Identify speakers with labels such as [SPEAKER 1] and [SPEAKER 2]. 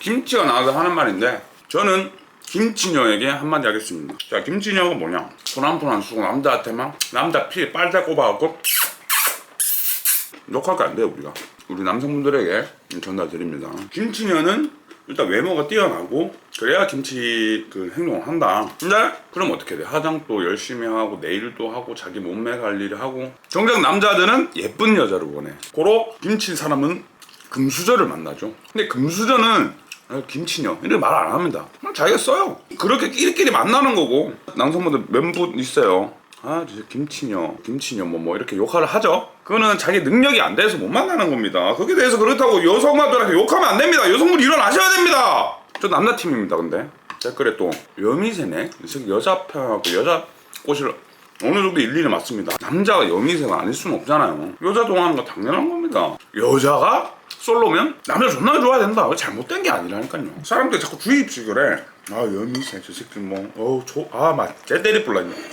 [SPEAKER 1] 김치가 나와서 하는 말인데 저는 김치녀에게 한마디 하겠습니다. 자, 김치녀가 뭐냐? 손 한 푼 안 쓰고 남자한테만 남자 피에 빨대 꼽아갖고 욕하면 안 돼요 우리가. 우리 남성분들에게 전달드립니다. 김치녀는 일단 외모가 뛰어나고 그래야 김치 그 행동을 한다. 근데 그럼 어떻게 돼? 화장도 열심히 하고 네일도 하고 자기 몸매 관리를 하고 정작 남자들은 예쁜 여자를 원해. 고로 김치 사람은 금수저를 만나죠. 근데 금수저는 아, 김치녀 이렇게 말안 합니다. 그냥 자기가 써요. 그렇게 끼리끼리 만나는 거고 남성분들 몇 분 있어요. 아, 진짜 김치녀, 김치녀 뭐뭐 이렇게 욕을 하죠. 그거는 자기 능력이 안 돼서 못 만나는 겁니다. 거기에 대해서 그렇다고 여성분들한테 욕하면 안 됩니다. 여성분 일어나셔야 됩니다. 저 남자 팀입니다. 근데 댓글에 또 여미새네. 여자 편하고 여자 꽃을 어느 정도 일일이 맞습니다. 남자가 여미새가 아닐 수는 없잖아요. 여자 동하는 거 당연한 겁니다. 여자가 솔로면 남자 존나 좋아야 된다. 잘못된 게 아니라니까요. 사람들이 자꾸 주입식을 해. 아 여미새 저 새끼 뭐 어우 좋아막 쟤 때리 불라냐.